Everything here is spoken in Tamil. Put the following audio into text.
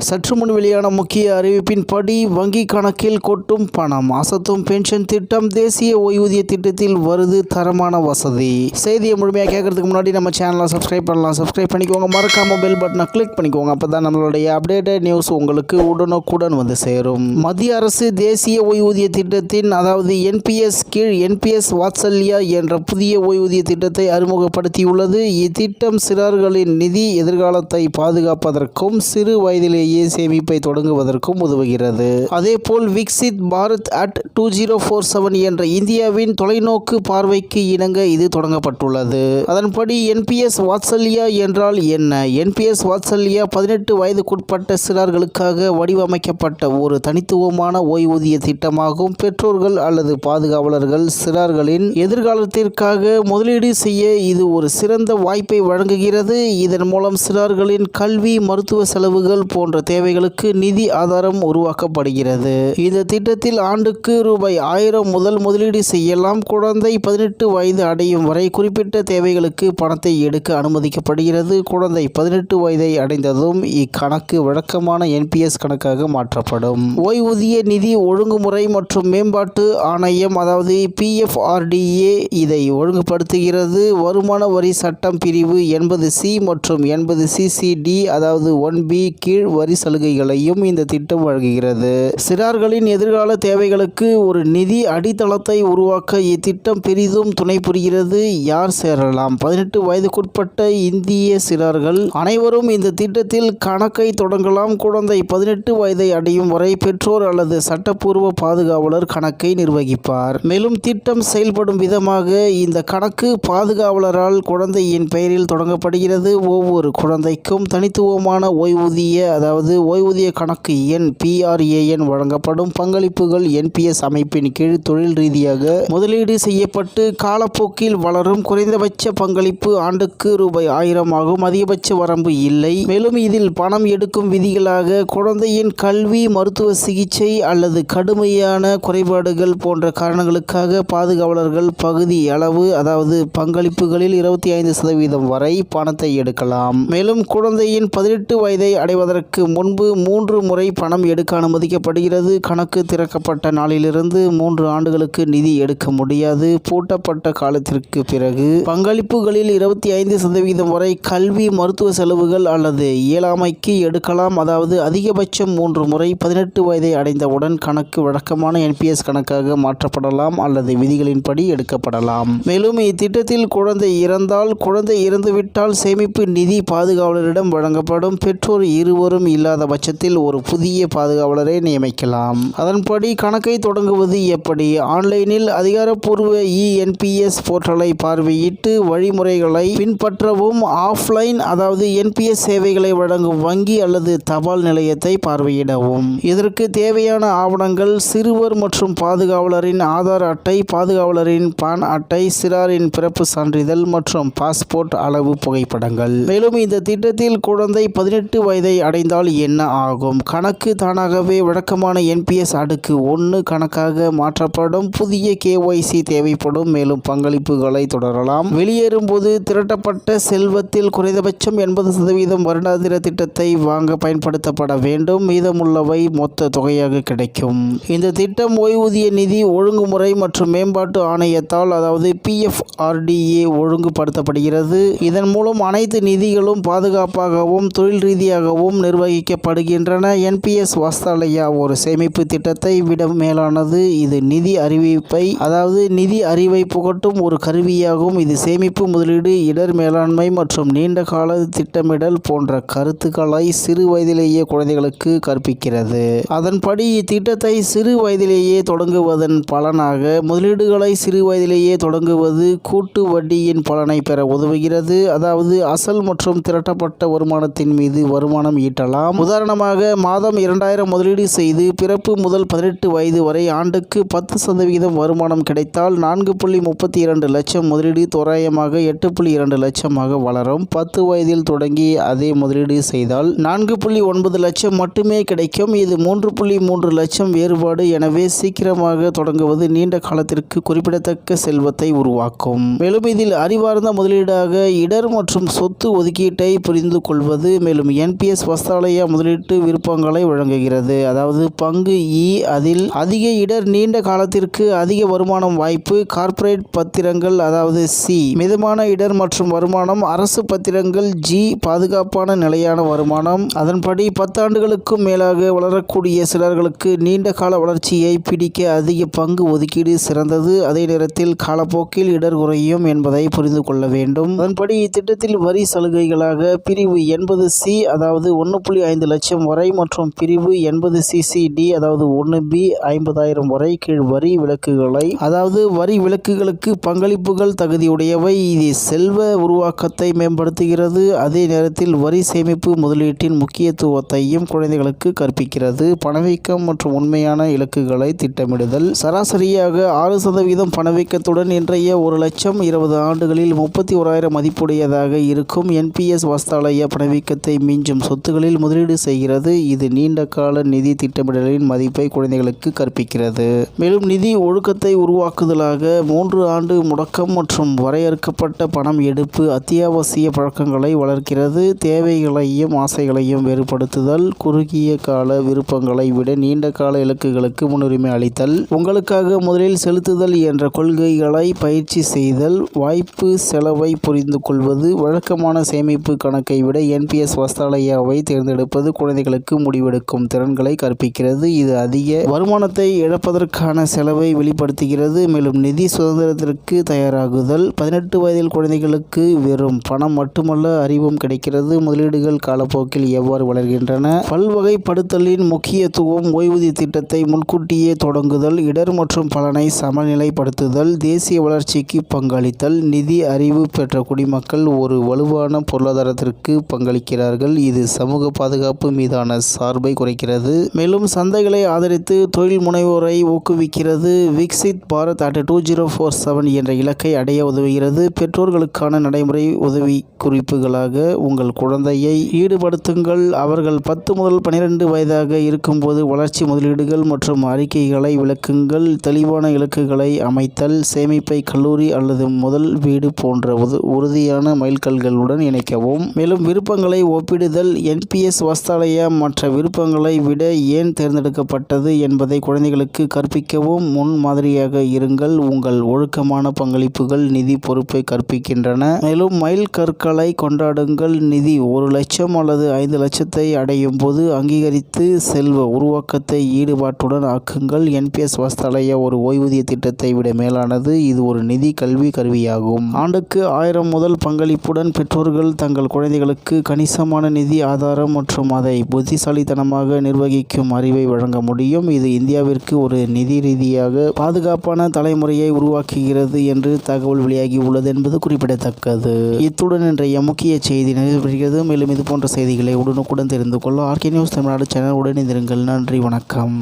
சற்று முன் வெளியான முக்கிய அறிவிப்பின்படி வங்கி கணக்கில் கொட்டும் பணம் அசத்தும் பென்ஷன் திட்டம் தேசிய ஓய்வூதிய திட்டத்தில் வருது தரமான வசதி. செய்தியை முழுமையாக கேட்கறதுக்கு முன்னாடி நம்ம சேனலை சப்ஸ்கிரைப் பண்ணலாம். சப்ஸ்கிரைப் பண்ணிக்கோங்க. மறக்காம பெல் பட்டனை கிளிக் பண்ணிக்கோங்க. அப்போ தான் நம்மளுடைய அப்டேட்டட் நியூஸ் உங்களுக்கு உடனுக்குடன் வந்து சேரும். மத்திய அரசு தேசிய ஓய்வூதிய திட்டத்தின் அதாவது என்பிஎஸ் கீழ் என்பிஎஸ் வாத்சல்யா என்ற புதிய ஓய்வூதிய திட்டத்தை அறிமுகப்படுத்தியுள்ளது. இத்திட்டம் சிறார்களின் நிதி எதிர்காலத்தை பாதுகாப்பதற்கும் சிறு வயதிலே வயதிலேயே சேமிப்பை தொடங்குவதற்கும் உதவுகிறது. அதேபோல் Viksit Bharat at two zero four seven என்ற இந்தியாவின் தொலைநோக்கு பார்வைக்கு இணங்க இது தொடங்கப்பட்டுள்ளது. அதன்படி என்பிஎஸ் வாத்சல்யா என்றால் என்ன? என்பிஎஸ் வாத்சல்யா பதினெட்டு வயதுக்குட்பட்ட சிறார்களுக்காக வடிவமைக்கப்பட்ட ஒரு தனித்துவமான ஓய்வூதிய திட்டமாகும் பெற்றோர்கள் அல்லது பாதுகாவலர்கள் சிறார்களின் எதிர்காலத்திற்காக முதலீடு செய்ய இது ஒரு சிறந்த வாய்ப்பை வழங்குகிறது. இதன் மூலம் சிறார்களின் கல்வி மருத்துவ செலவுகள் போன்ற தேவைகளுக்கு நிதி ஆதாரம் உருவாக்கப்படுகிறது. இந்த திட்டத்தில் ஆண்டுக்கு ரூபாய் ஆயிரம் முதல் முதலீடு செய்யலாம். குழந்தை பதினெட்டு வயது அடையும் வரை குறிப்பிட்ட தேவைகளுக்கு பணத்தை எடுக்க அனுமதிக்கப்படுகிறது. குழந்தை பதினெட்டு வயதை அடைந்ததும் இக்கணக்கு வழக்கமான என்பிஎஸ் கணக்காக மாற்றப்படும். ஓய்வூதிய நிதி ஒழுங்குமுறை மற்றும் மேம்பாட்டு ஆணையம் அதாவது பிஎஃப்ஆர்டிஏ இதை ஒழுங்குபடுத்துகிறது. வருமான வரி சட்டம் பிரிவு எண்பது சி மற்றும் எண்பது சிசிடி அதாவது ஒன் பி கீழ் வரி சலுகைகளையும் இந்த திட்டம் வழங்குகிறது. சிறார்களின் எதிர்கால தேவைகளுக்கு ஒரு நிதி அடித்தளத்தை உருவாக்க இத்திட்டம் பெரிதும் துணை புரிகிறது. யார் சேரலாம்? பதினெட்டு வயதுக்குட்பட்ட இந்திய சிறார்கள் அனைவரும் இந்த திட்டத்தில் கணக்கை தொடங்கலாம். குழந்தை பதினெட்டு வயதை அடையும் வரை பெற்றோர் அல்லது சட்டப்பூர்வ பாதுகாவலர் கணக்கை நிர்வகிப்பார். மேலும் திட்டம் செயல்படும் விதமாக இந்த கணக்கு பாதுகாவலரால் குழந்தையின் பெயரில் தொடங்கப்படுகிறது. ஒவ்வொரு குழந்தைக்கும் தனித்துவமான ஓய்வூதிய அதாவது ஓய்வூதிய கணக்கு எண் பிஆர்ஏஎன் வழங்கப்படும். பங்களிப்புகள் என்பிஎஸ் அமைப்பின் கீழ் தொழில் ரீதியாக முதலீடு செய்யப்பட்டு காலப்போக்கில் வளரும். குறைந்தபட்ச பங்களிப்பு ஆண்டுக்கு ரூபாய் ஆயிரம் ஆகும். அதிகபட்ச வரம்பு இல்லை. மேலும் இதில் பணம் எடுக்கும் விதிகளாக குழந்தையின் கல்வி மருத்துவ சிகிச்சை அல்லது கடுமையான குறைபாடுகள் போன்ற காரணங்களுக்காக பாதுகாவலர்கள் பகுதி அளவு அதாவது பங்களிப்புகளில் இருபத்தி ஐந்து சதவீதம் வரை பணத்தை எடுக்கலாம். மேலும் குழந்தையின் பதினெட்டு வயதை அடைவதற்கு முன்பு மூன்று முறை பணம் எடுக்க அனுமதிக்கப்படுகிறது. கணக்கு திறக்கப்பட்ட நாளிலிருந்து மூன்று ஆண்டுகளுக்கு நிதி எடுக்க முடியாது. பூட்டப்பட்ட காலத்திற்கு பிறகு பங்களிப்புகளில் இருபத்தி ஐந்து சதவீதம் வரை கல்வி மருத்துவ செலவுகள் அல்லது இயலாமைக்கு எடுக்கலாம். அதாவது அதிகபட்சம் மூன்று முறை பதினெட்டு வயதை அடைந்தவுடன் கணக்கு வழக்கமான என்பிஎஸ் கணக்காக மாற்றப்படலாம் அல்லது விதிகளின்படி எடுக்கப்படலாம். மேலும் இத்திட்டத்தில் குழந்தை இறந்தால் குழந்தை இறந்துவிட்டால் சேமிப்பு நிதி பாதுகாவலரிடம் வழங்கப்படும். பெற்றோர் இருவரும் இல்லாத பட்சத்தில் ஒரு புதிய பாதுகாவலரை நியமிக்கலாம். அதன்படி கணக்கை தொடங்குவது எப்படி? ஆன்லைனில் அதிகாரப்பூர்வ இஎன்பிஎஸ் போர்ட்டலை பார்வையிட்டு வழிமுறைகளை பின்பற்றவும் ஆஃப்லைன் அதாவது என்பிஎஸ் சேவைகளை வழங்கும் வங்கி அல்லது தபால் நிலையத்தை பார்வையிடவும். இதற்கு தேவையான ஆவணங்கள் சிறுவர் மற்றும் பாதுகாவலரின் ஆதார் அட்டை பாதுகாவலரின் பான் அட்டை சிறாரின் பிறப்பு சான்றிதழ் மற்றும் பாஸ்போர்ட் அளவு புகைப்படங்கள். மேலும் இந்த திட்டத்தில் குழந்தை பதினெட்டு வயதை அடைந்தால் என்ன ஆகும்? கணக்கு தானாகவே வழக்கமான என்பிஎஸ் அடுக்கு ஒன்று கணக்காக மாற்றப்படும். புதிய கேஒய்சி தேவைப்படும். மேலும் பங்களிப்புகளை தொடரலாம். வெளியேறும் போது திரட்டப்பட்ட செல்வத்தில் குறைந்தபட்சம் எண்பது சதவீதம் வருடாந்திர திட்டத்தை வாங்க பயன்படுத்தப்பட வேண்டும். மீதமுள்ளவை மொத்த தொகையாக கிடைக்கும். இந்த திட்டம் ஓய்வூதிய நிதி ஒழுங்குமுறை மற்றும் மேம்பாட்டு ஆணையத்தால் அதாவது பிஎஃப்ஆர்டிஏ ஒழுங்குபடுத்தப்படுகிறது. இதன் மூலம் அனைத்து நிதிகளும் பாதுகாப்பாகவும் தொழில் ரீதியாகவும் நிர்வகிக்கப்படுகின்றன என்பிஎஸ் வாஸ்தாலயா ஒரு சேமிப்பு திட்டத்தை விட மேலானது. இது நிதி அறிவிப்பை அதாவது நிதி அறிவை புகட்டும் ஒரு கருவியாகும். இது சேமிப்பு முதலீடு இடர் மேலாண்மை மற்றும் நீண்ட கால திட்டமிடல் போன்ற கருத்துக்களை சிறு வயதிலேயே குழந்தைகளுக்கு கற்பிக்கிறது. அதன்படி இத்திட்டத்தை சிறு வயதிலேயே தொடங்குவதன் பலனாக முதலீடுகளை சிறு வயதிலேயே தொடங்குவது கூட்டு வட்டியின் பலனை பெற உதவுகிறது. அதாவது அசல் மற்றும் திரட்டப்பட்ட வருமானத்தின் மீது வருமானம் ஈட்டலாம். உதாரணமாக மாதம் இரண்டாயிரம் முதலீடு செய்து பிறப்பு முதல் பதினெட்டு வயது வரை ஆண்டுக்கு பத்து சதவிகிதம் வருமானம் கிடைத்தால் நான்கு புள்ளி முப்பத்தி இரண்டு லட்சம் முதலீடு தோராயமாக எட்டு புள்ளி இரண்டு லட்சமாக வளரும். பத்து வயதில் தொடங்கி அதே முதலீடு செய்தால் நான்கு புள்ளி ஒன்பது லட்சம் மட்டுமே கிடைக்கும். இது மூன்று புள்ளி மூன்று லட்சம் வேறுபாடு. எனவே சீக்கிரமாக தொடங்குவது நீண்ட காலத்திற்கு குறிப்பிடத்தக்க செல்வத்தை உருவாக்கும். மேலும் இதில் அறிவார்ந்த முதலீடாக இடர் மற்றும் சொத்து ஒதுக்கீட்டை புரிந்து கொள்வது மேலும் என்பிஎஸ் வஸ்தாலய வஸ்திராலயா முதலீட்டு விருப்பங்களை வழங்குகிறது. அதாவது பங்கு இ அதில் அதிக இடர் நீண்ட காலத்திற்கு அதிக வருமானம் வாய்ப்பு கார்ப்பரேட் பத்திரங்கள் அதாவது சி மிதமான இடர் மற்றும் வருமானம் அரசு பத்திரங்கள் ஜி பாதுகாப்பான நிலையான வருமானம். அதன்படி பத்தாண்டுகளுக்கும் மேலாக வளரக்கூடிய சிலர்களுக்கு நீண்ட கால வளர்ச்சியை பிடிக்க அதிக பங்கு ஒதுக்கீடு சிறந்தது. அதே நேரத்தில் காலப்போக்கில் இடர் குறையும் என்பதை புரிந்து கொள்ள வேண்டும். அதன்படி இத்திட்டத்தில் வரி சலுகைகளாக பிரிவு எண்பது சி அதாவது ஒன்று புள்ளி ஐந்து லட்சம் வரை மற்றும் பிரிவு எண்பது சிசிடி அதாவது ஒன்று பி ஐம்பதாயிரம் வரை கீழ் வரி விலக்குகளை அதாவது வரி விலக்குகளுக்கு பங்களிப்புகள் தகுதியுடையவை. இது செல்வ உருவாக்கத்தை மேம்படுத்துகிறது. அதே நேரத்தில் வரி சேமிப்பு முதலீட்டின் முக்கியத்துவத்தையும் குழந்தைகளுக்கு கற்பிக்கிறது. பணவீக்கம் மற்றும் உண்மையான இலக்குகளை திட்டமிடுதல். சராசரியாக ஆறு சதவீதம் பணவீக்கத்துடன் இன்றைய ஒரு லட்சம் இருபது ஆண்டுகளில் முப்பத்தி ஓராயிரம் மதிப்புடையதாக இருக்கும். என்பிஎஸ் வஸ்தாலய பணவீக்கத்தை மிஞ்சும் சொத்துகளில் முதலீடு செய்கிறது. இது நீண்ட கால நிதி திட்டமிடலின் மதிப்பை குழந்தைகளுக்கு கற்பிக்கிறது. மேலும் நிதி ஒழுக்கத்தை உருவாக்குதலாக மூன்று ஆண்டு முடக்கம் மற்றும் வரையறுக்கப்பட்ட பணம் எடுப்பு அத்தியாவசிய பழக்கங்களை வளர்க்கிறது. தேவைகளையும் ஆசைகளையும் வேறுபடுத்துதல் குறுகிய கால விருப்பங்களை விட நீண்ட கால இலக்குகளுக்கு முன்னுரிமை அளித்தல் உங்களுக்காக முதலில் செலுத்துதல் என்ற கொள்கைகளை பயிற்சி செய்தல் வாய்ப்பு செலவை புரிந்து கொள்வது வழக்கமான சேமிப்பு கணக்கை விட என்பிஎஸ் வஸ்தாலயாவை எடுப்பது குழந்தைகளுக்கு முடிவெடுக்கும் திறன்களை கற்பிக்கிறது. இது அதிக வருமானத்தை இழப்பதற்கான செலவை வெளிப்படுத்துகிறது. மேலும் நிதி சுதந்திரத்திற்கு தயாராகுதல். பதினெட்டு வயதில் குழந்தைகளுக்கு வெறும் பணம் மட்டுமல்ல அறிவும் கிடைக்கிறது. முதலீடுகள் காலப்போக்கில் எவ்வாறு வளர்கின்றன? பல்வகைப்படுத்தலின் முக்கியத்துவம் ஓய்வூதிய திட்டத்தை முன்கூட்டியே தொடங்குதல் இடர் மற்றும் பலனை சமநிலைப்படுத்துதல் தேசிய வளர்ச்சிக்கு பங்களித்தல் நிதி அறிவு பெற்ற குடிமக்கள் ஒரு வலுவான பொருளாதாரத்திற்கு பங்களிக்கிறார்கள். இது சமூக பாதுகாப்பு மீதான சார்பை குறைக்கிறது. மேலும் சந்தைகளை ஆதரித்து தொழில் முனைவோரை ஊக்குவிக்கிறது. Viksit Bharat at two zero four seven என்ற இலக்கை அடைய உதவுகிறது. பெற்றோர்களுக்கான நடைமுறை உதவி குறிப்புகளாக உங்கள் குழந்தையை ஈடுபடுத்துங்கள். அவர்கள் பத்து முதல் பன்னிரெண்டு வயதாக இருக்கும்போது வளர்ச்சி முதலீடுகள் மற்றும் அறிக்கைகளை விளக்குங்கள். தெளிவான இலக்குகளை அமைத்தல் சேமிப்பை கல்லூரி அல்லது முதல் வீடு போன்ற உறுதியான மைல்கல்களுடன் இணைக்கவும். மேலும் விருப்பங்களை ஒப்பிடுதல் என்பிஎஸ் வஸ்தாலயா மற்ற விருப்பங்களை விட ஏன் தேர்ந்தெடுக்கப்பட்டது என்பதை குழந்தைகளுக்கு கற்பிக்கவும் முன் மாதிரியாக இருங்கள். உங்கள் ஒழுக்கமான பங்களிப்புகள் நிதி பொறுப்பை கற்பிக்கின்றன. மேலும் மைல் கற்களை கொண்டாடுங்கள். நிதி ஒரு லட்சம் அல்லது ஐந்து லட்சத்தை அடையும் போது அங்கீகரித்து செல்வ உருவாக்கத்தை ஈடுபாட்டுடன் ஆக்குங்கள். என்பிஎஸ் வஸ்தாலயா ஒரு ஓய்வூதிய திட்டத்தை விட மேலானது. இது ஒரு நிதி கல்வி கருவியாகும். ஆண்டுக்கு ஆயிரம் முதல் பங்களிப்புடன் பெற்றோர்கள் தங்கள் குழந்தைகளுக்கு கணிசமான நிதி ஆதாரம் மற்றும் மற்றும் அதை புத்திசாலித்தனமாக நிர்வகிக்கும் அறிவை வழங்க முடியும். இது இந்தியாவிற்கு ஒரு நிதி ரீதியாக பாதுகாப்பான தலைமுறையை உருவாக்குகிறது என்று தகவல் வெளியாகி உள்ளது என்பது குறிப்பிடத்தக்கது. இத்துடன் இன்றைய முக்கிய செய்தி நிறைவு மேலும் இது போன்ற செய்திகளை உடனுக்குடன் தெரிந்து கொள்ள ஆர்கே நியூஸ் தமிழ்நாடு சேனல் உடனே நன்றி வணக்கம்.